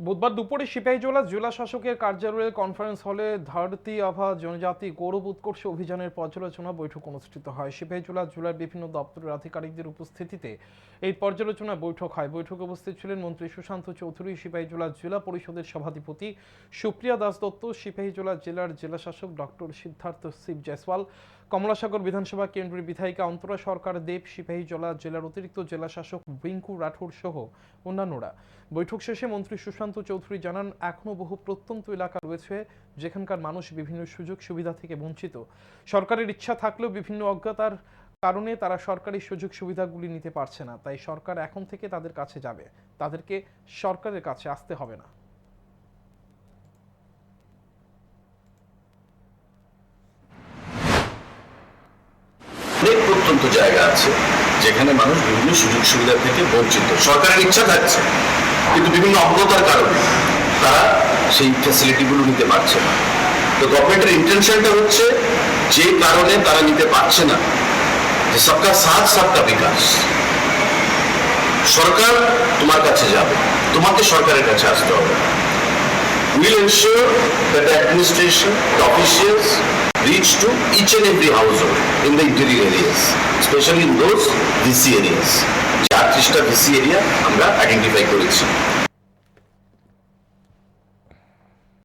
বুধবার দুপুরে সিপাহীজলা জেলা শাসকের কার্যালয়ের কনফারেন্স হলে ধরতি আভা জনজাতি গৌরব উৎকর্ষ অভিযানের পর্যালোচনা বৈঠক অনুষ্ঠিত হয়। সিপাহীজলা জেলার বিভিন্ন দপ্তরের আধিকারিকদের উপস্থিতিতে এই পর্যালোচনা বৈঠক হয়। বৈঠকে উপস্থিত ছিলেন মন্ত্রী সুশান্ত চৌধুরী সিপাহীজলা জেলা পরিষদের সভাধিপতি সুপ্রিয়া দাস দত্ত সিপাহীজলা জেলার জেলা শাসক ডক্টর সিদ্ধার্থ শিব জয়সওয়াল, কমলাসাগর বিধানসভা কেন্দ্রের বিধায়িকা অন্তরা সরকার দেব সিপাহীজলা জেলার অতিরিক্ত জেলা শাসক রিঙ্কু রাঠোর সহ অন্যান্যরা। বৈঠক শেষে মন্ত্রী সুশান্ত চৌধুরী জানান, এখনও বহু প্রত্যন্ত এলাকা রয়েছে যেখানকার মানুষ বিভিন্ন সুযোগ সুবিধা থেকে বঞ্চিত। সরকারের ইচ্ছা থাকলেও বিভিন্ন অজ্ঞতার কারণে তারা সরকারি সুযোগ সুবিধাগুলি নিতে পারছে না। তাই সরকার এখন থেকে তাদের কাছে যাবে। তাদেরকে সরকারের কাছে আসতে হবে না। জায়গা আছে যেখানে মানুষ বিভিন্ন সুযোগ সুবিধা থেকে বঞ্চিত। সরকারের ইচ্ছা থাকছে। কিন্তু বিভিন্ন অজ্ঞতার কারণে তারা সেই ফ্যাসিলিটিগুলো নিতে পারছে না। তো গভর্নমেন্টের ইন্টেনশনটা হচ্ছে যে কারণে তারা নিতে পারছে না যে সবকা সাথ সবকা বিকাশ। সরকার তোমার কাছে যাবে তোমাকে সরকারের কাছে আসতে হবে। Will ensure that the administration, the reach to each and every household in the interior areas, especially in those VC areas. যে আটত্রিশটা ভিসি এরিয়া আমরা আইডেন্টিফাই করেছি